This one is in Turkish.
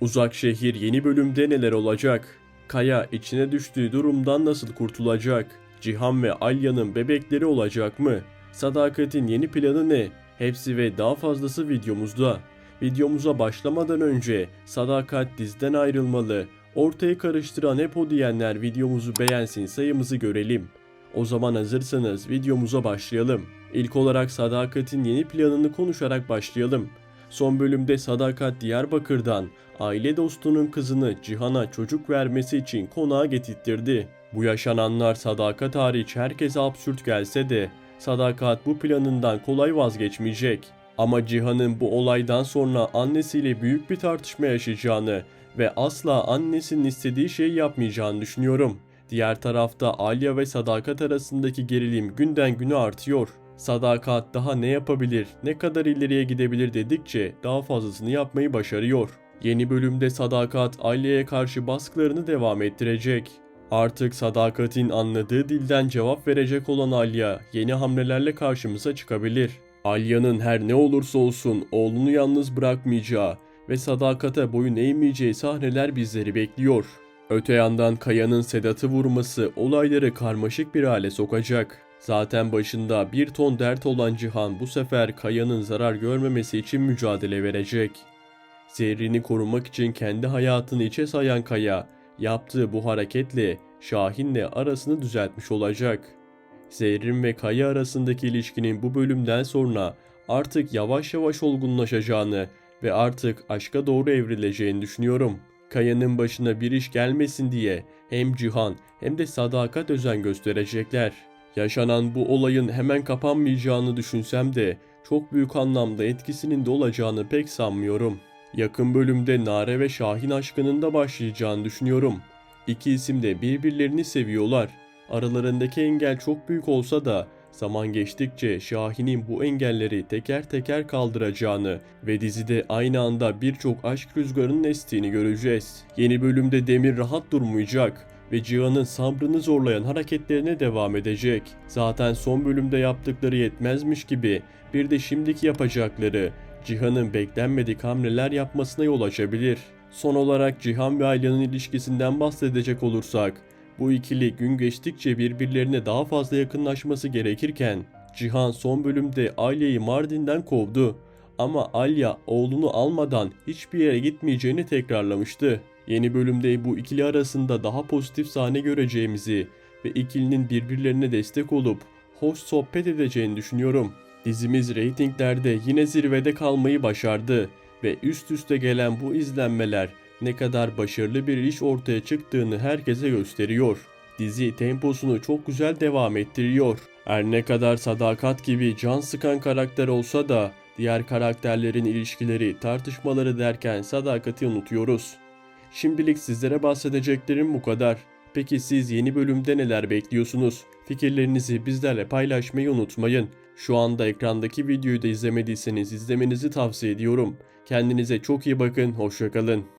Uzak şehir yeni bölümde neler olacak? Kaya içine düştüğü durumdan nasıl kurtulacak? Cihan ve Alya'nın bebekleri olacak mı? Sadakat'in yeni planı ne? Hepsi ve daha fazlası videomuzda. Videomuza başlamadan önce Sadakat dizden ayrılmalı. Ortayı karıştıran hep o diyenler videomuzu beğensin sayımızı görelim. O zaman hazırsanız videomuza başlayalım. İlk olarak Sadakat'in yeni planını konuşarak başlayalım. Son bölümde Sadakat Diyarbakır'dan aile dostunun kızını Cihan'a çocuk vermesi için konağa getirttirdi. Bu yaşananlar Sadakat hariç herkese absürt gelse de Sadakat bu planından kolay vazgeçmeyecek. Ama Cihan'ın bu olaydan sonra annesiyle büyük bir tartışma yaşayacağını ve asla annesinin istediği şeyi yapmayacağını düşünüyorum. Diğer tarafta Alya ve Sadakat arasındaki gerilim günden güne artıyor. Sadakat daha ne yapabilir, ne kadar ileriye gidebilir dedikçe daha fazlasını yapmayı başarıyor. Yeni bölümde Sadakat Alya'ya karşı baskılarını devam ettirecek. Artık Sadakat'in anladığı dilden cevap verecek olan Alya yeni hamlelerle karşımıza çıkabilir. Alya'nın her ne olursa olsun oğlunu yalnız bırakmayacağı ve sadakate boyun eğmeyeceği sahneler bizleri bekliyor. Öte yandan Kaya'nın Sedat'ı vurması olayları karmaşık bir hale sokacak. Zaten başında bir ton dert olan Cihan bu sefer Kaya'nın zarar görmemesi için mücadele verecek. Zerrini korumak için kendi hayatını içe sayan Kaya, yaptığı bu hareketle Şahin'le arasını düzeltmiş olacak. Zerrin ve Kaya arasındaki ilişkinin bu bölümden sonra artık yavaş yavaş olgunlaşacağını ve artık aşka doğru evrileceğini düşünüyorum. Kaya'nın başına bir iş gelmesin diye hem Cihan hem de Sadakat özen gösterecekler. Yaşanan bu olayın hemen kapanmayacağını düşünsem de çok büyük anlamda etkisinin de olacağını pek sanmıyorum. Yakın bölümde Nare ve Şahin aşkının da başlayacağını düşünüyorum. İki isim de birbirlerini seviyorlar. Aralarındaki engel çok büyük olsa da zaman geçtikçe Şahin'in bu engelleri teker teker kaldıracağını ve dizide aynı anda birçok aşk rüzgarının estiğini göreceğiz. Yeni bölümde Demir rahat durmayacak ve Cihan'ın sabrını zorlayan hareketlerine devam edecek. Zaten son bölümde yaptıkları yetmezmiş gibi bir de şimdiki yapacakları Cihan'ın beklenmedik hamleler yapmasına yol açabilir. Son olarak Cihan ve Alya'nın ilişkisinden bahsedecek olursak, bu ikili gün geçtikçe birbirlerine daha fazla yakınlaşması gerekirken, Cihan son bölümde Alya'yı Mardin'den kovdu. Ama Alya oğlunu almadan hiçbir yere gitmeyeceğini tekrarlamıştı. Yeni bölümde bu ikili arasında daha pozitif sahne göreceğimizi ve ikilinin birbirlerine destek olup hoş sohbet edeceğini düşünüyorum. Dizimiz reytinglerde yine zirvede kalmayı başardı ve üst üste gelen bu izlenmeler ne kadar başarılı bir iş ortaya çıktığını herkese gösteriyor. Dizi temposunu çok güzel devam ettiriyor. Her ne kadar sadakat gibi can sıkan karakter olsa da diğer karakterlerin ilişkileri, tartışmaları derken sadakati unutuyoruz. Şimdilik sizlere bahsedeceklerim bu kadar. Peki siz yeni bölümde neler bekliyorsunuz? Fikirlerinizi bizlerle paylaşmayı unutmayın. Şu anda ekrandaki videoyu da izlemediyseniz izlemenizi tavsiye ediyorum. Kendinize çok iyi bakın, hoşçakalın.